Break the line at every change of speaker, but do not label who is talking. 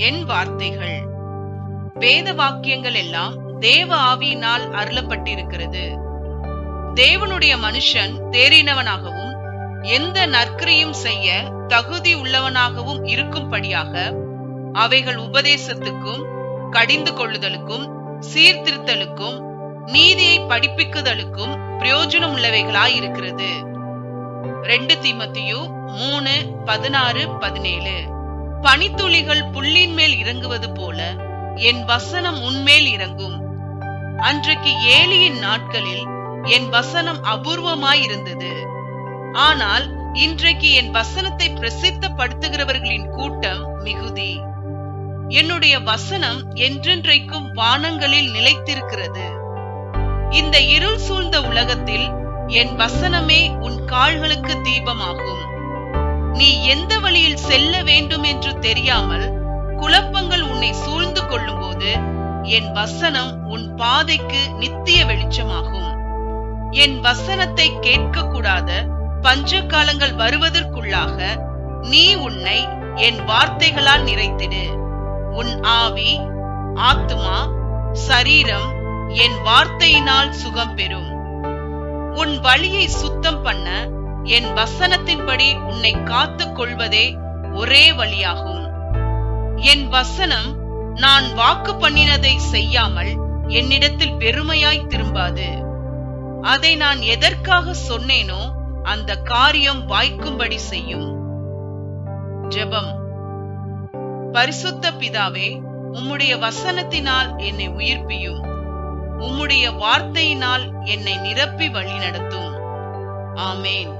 என் வார்த்தைகள். வேத வாக்கியங்கள் எல்லாம் தேவ ஆவியினால் அருளப்பட்டிருக்கிறது. தேவனுடைய மனுஷன் தேறினவனாகவும் எந்த நற்கிரியும் செய்ய தகுதி உள்ளவனாகவும் இருக்கும்படியாக அவைகள் உபதேசத்துக்கும் கடிந்து கொள்ளுதலுக்கும் சீர்திருத்தலுக்கும் நீதியை படிப்பிக்குதலுக்கும் பிரயோஜனம் உள்ளவைகளாய் இருக்கிறது ரெண்டு தீமத்தியு மூணு பதினாறு பதினேழு. பனித்துளிகள் புல்லின் மேல் இறங்குவது போல என் வசனம் உன்மேல் இறங்கும். அன்றைக்கு ஏலியின் நாட்களில் என் வசனம் அபூர்வமாயிருந்தது. ஆனால் இன்றைக்கு என் வசனத்தை பிரசித்தப்படுத்துகிறவர்களின் கூட்டம் மிகுதி. என்னுடைய வசனம் என்றென்றைக்கும் வானங்களில் நிலைத்திருக்கிறது. இந்த இருள் சூழ்ந்த உலகத்தில் என் வசனமே உன் கால்களுக்கு தீபமாகும். நீ எந்த வழியில் செல்ல வேண்டும் என்று தெரியாமல் குழப்பங்கள் உன்னை சூழ்ந்து கொள்ளும்போது என் வசனம் உன் பாதைக்கு நித்திய வெளிச்சமாகும். என் வசனத்தை கேட்கக்கூடாத பஞ்ச காலங்கள் வருவதற்குள்ளாக நீ உன்னை என் வார்த்தைகளால் நிறைத்திடு. உன் ஆவி ஆத்துமா சரீரம் என் வார்த்தையினால் சுகம் பெறும். உன் வழியை சுத்தம் பண்ண என் வசனத்தின்படி உன்னை காத்துக் கொள்வதே ஒரே வழியாகும். என் வசனம் நான் வாக்கு பண்ணினதை செய்யாமல் என்னிடத்தில் பெருமையாய் திரும்பாது. அதை நான் எதற்காக சொன்னேனோ அந்த காரியம் வாய்க்கும்படி செய்யும். ஜெபம். பரிசுத்த பிதாவே உம்முடைய வசனத்தினால் என்னை உயிர்ப்பியும். உம்முடைய வார்த்தையினால் என்னை நிரப்பி வழிநடத்தும். ஆமேன்.